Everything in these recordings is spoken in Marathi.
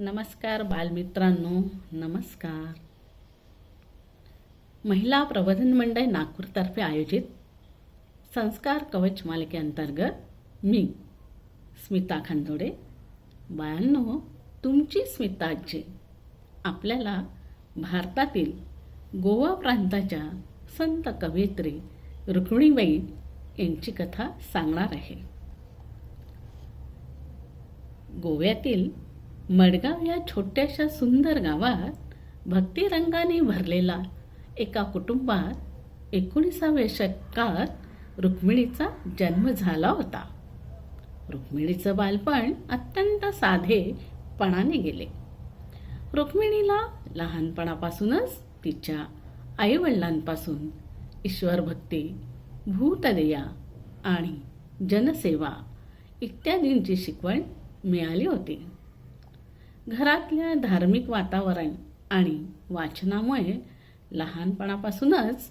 नमस्कार बालमित्रांनो नमस्कार. महिला प्रबोधन मंडळ नागपूरतर्फे आयोजित संस्कार कवच मालिकेअंतर्गत मी स्मिता खांदोडे बायांनो तुमची स्मिताजी आपल्याला भारतातील गोवा प्रांताच्या संत कवयित्री रुक्मिणीबाई यांची कथा सांगणार आहे. गोव्यातील मडगाव या छोट्याशा सुंदर गावात भक्तिरंगाने भरलेला एका कुटुंबात एकोणीसाव्या शतकात रुक्मिणीचा जन्म झाला होता. रुक्मिणीचं बालपण अत्यंत साधेपणाने गेले. रुक्मिणीला लहानपणापासूनच तिच्या आईवडिलांपासून ईश्वरभक्ती भूतदया आणि जनसेवा इत्यादींची शिकवण मिळाली होती. घरातल्या धार्मिक वातावरण आणि वाचनामुळे लहानपणापासूनच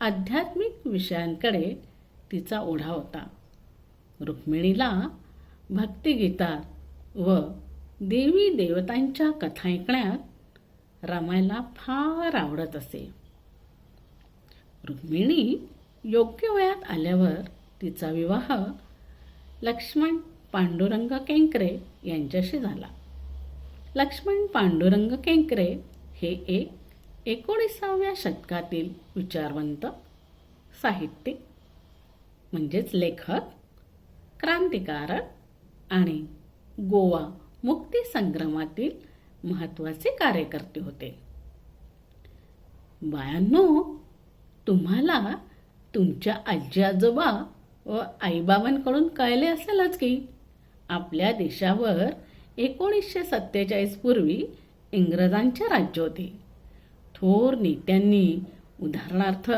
आध्यात्मिक विषयांकडे तिचा ओढा होता. रुक्मिणीला भक्तिगीतात व देवी देवतांच्या कथा ऐकण्यात रमायला फार आवडत असे. रुक्मिणी योग्य वयात आल्यावर तिचा विवाह लक्ष्मण पांडुरंग केंकरे यांच्याशी झाला. लक्ष्मण पांडुरंग केंकरे हे एक एकोणीसाव्या शतकातील विचारवंत साहित्यिक म्हणजेच लेखक क्रांतिकारक आणि गोवा मुक्ती संग्रामातील महत्त्वाचे कार्यकर्ते होते. बायांनो तुम्हाला तुमच्या आजी आजोबा व आईबाबांकडून कळले असेलच की आपल्या देशावर एकोणीसशे सत्तेचाळीस पूर्वी इंग्रजांचे राज्य होते. थोर नेत्यांनी उदाहरणार्थ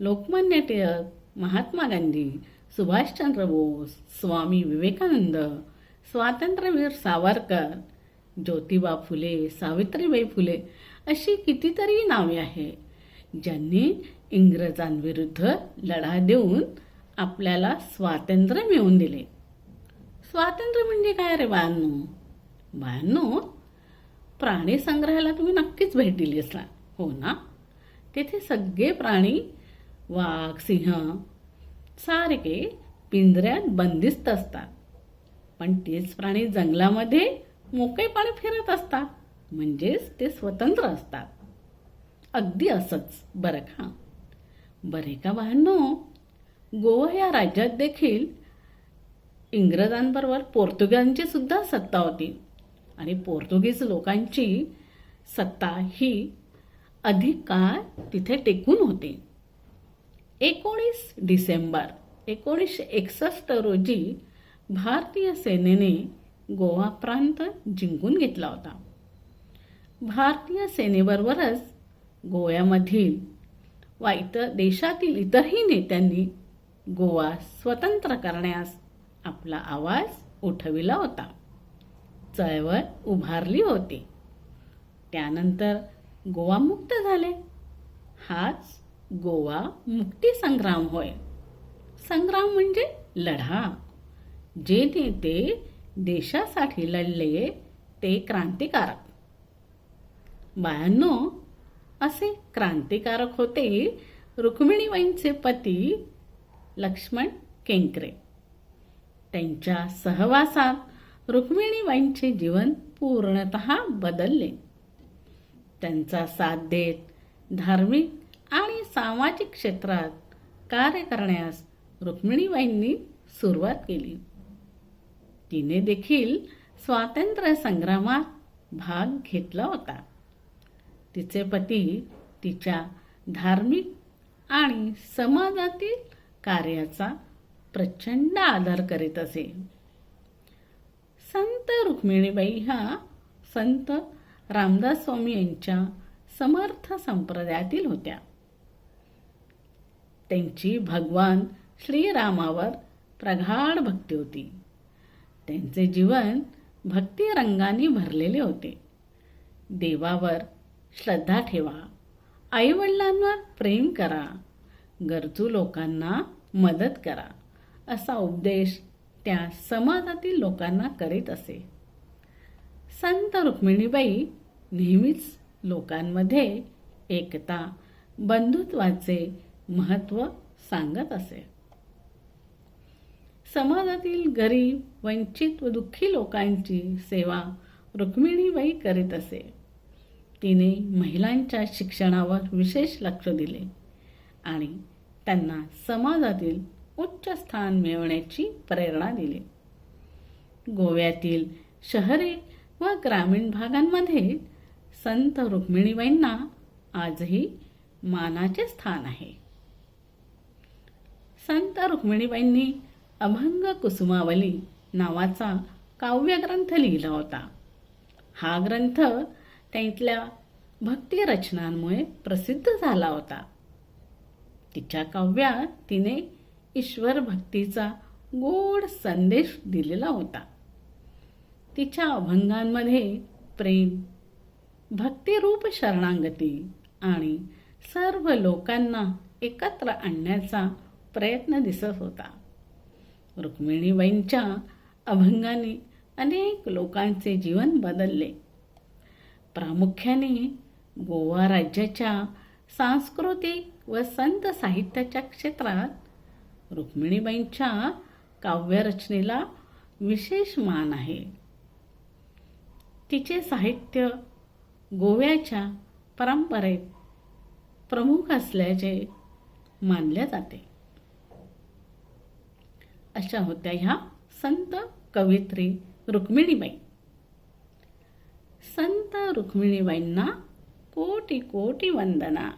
लोकमान्य टिळक महात्मा गांधी सुभाषचंद्र बोस स्वामी विवेकानंद स्वातंत्र्यवीर सावरकर ज्योतिबा फुले सावित्रीबाई फुले अशी कितीतरी नावे आहे ज्यांनी इंग्रजांविरुद्ध लढा देऊन आपल्याला स्वातंत्र्य मिळवून दिले. स्वातंत्र्य म्हणजे काय रे बायांनो बायांनो प्राणी संग्रहाला तुम्ही नक्कीच भेट दिली असणार. हो ना? तेथे सगळे प्राणी वाघ सिंह सारखे पिंजऱ्यात बंदिस्त असतात. पण तेच प्राणी जंगलामध्ये मोकळेपणे फिरत असतात. म्हणजेच ते स्वतंत्र असतात. अगदी असंच. बरं का? बरे का बहानो गोवा या राज्यात देखील इंग्रजांबरोबर पोर्तुगांची सुद्धा सत्ता होती. आणि पोर्तुगीज लोकांची सत्ता ही अधिक काळ तिथे टेकून होती. एकोणीस डिसेंबर एकोणीसशे एकसष्ट रोजी भारतीय सेनेने गोवा प्रांत जिंकून घेतला होता. भारतीय सेनेबरोबरच गोव्यामधील व इतर देशातील इतरही नेत्यांनी गोवा स्वतंत्र करण्यास आपला आवाज उठविला होता. चळवळ उभारली होती. त्यानंतर गोवा मुक्त झाले. हाच गोवा मुक्ती संग्राम होय. संग्राम म्हणजे लढा. जे नेते देशासाठी लढले ते क्रांतिकारक. बायांनो असे क्रांतिकारक होते रुक्मिणीबाईंचे पती लक्ष्मण केंकरे. त्यांच्या सहवासात रुक्मिणीबाईंचे जीवन पूर्णत बदलले. त्यांचा साथ देत धार्मिक आणि सामाजिक क्षेत्रात कार्य करण्यास रुक्मिणीबाईंनी सुरुवात केली. तिने देखील स्वातंत्र्य संग्रामात भाग घेतला होता. तिचे पती तिच्या धार्मिक आणि समाजातील कार्याचा प्रचंड आदर करीत असे. संत रुक्मिणीबाई ह्या संत रामदास स्वामी यांच्या समर्थ संप्रदायातील होत्या. त्यांची भगवान श्रीरामावर प्रगाढ भक्ती होती. त्यांचे जीवन भक्तिरंगाने भरलेले होते. देवावर श्रद्धा ठेवा आईवडिलांवर प्रेम करा गरजू लोकांना मदत करा असा उपदेश त्या समाजातील लोकांना करीत असे. संत रुक्मिणीबाई नेहमीच लोकांमध्ये एकता बंधुत्वाचे महत्त्व सांगत असे. समाजातील गरीब वंचित व दुःखी लोकांची सेवा रुक्मिणीबाई करीत असे. तिने महिलांच्या शिक्षणावर विशेष लक्ष दिले आणि त्यांना समाजातील उच्च स्थान मिळवण्याची प्रेरणा दिली. गोव्यातील शहरे व ग्रामीण भागांमध्ये संत रुक्मिणीबाईंना आजही मानाचे स्थान आहे. संत रुक्मिणीबाईंनी अभंग कुसुमावली नावाचा काव्यग्रंथ लिहिला होता. हा ग्रंथ त्यांतल्या भक्ती रचनांमुळे प्रसिद्ध झाला होता. तिच्या काव्यात तिने ईश्वर भक्तीचा गोड संदेश दिलेला होता. तिच्या अभंगांमध्ये प्रेम भक्तिरूप शरणागती आणि सर्व लोकांना एकत्र आणण्याचा प्रयत्न दिसत होता. रुक्मिणीबाईंच्या अभंगाने अनेक लोकांचे जीवन बदलले. प्रामुख्याने गोवा राज्याच्या सांस्कृतिक व संत साहित्याच्या क्षेत्रात रुक्मिणीबाईंच्या काव्यरचनेला विशेष मान आहे. तिचे साहित्य गोव्याच्या परंपरेत प्रमुख असल्याचे मानले जाते. अशा होत्या ह्या संत कवित्री रुक्मिणीबाई. संत रुक्मिणीबाईंना कोटी कोटी वंदना.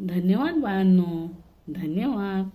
धन्यवाद बाळांनो. धन्यवाद.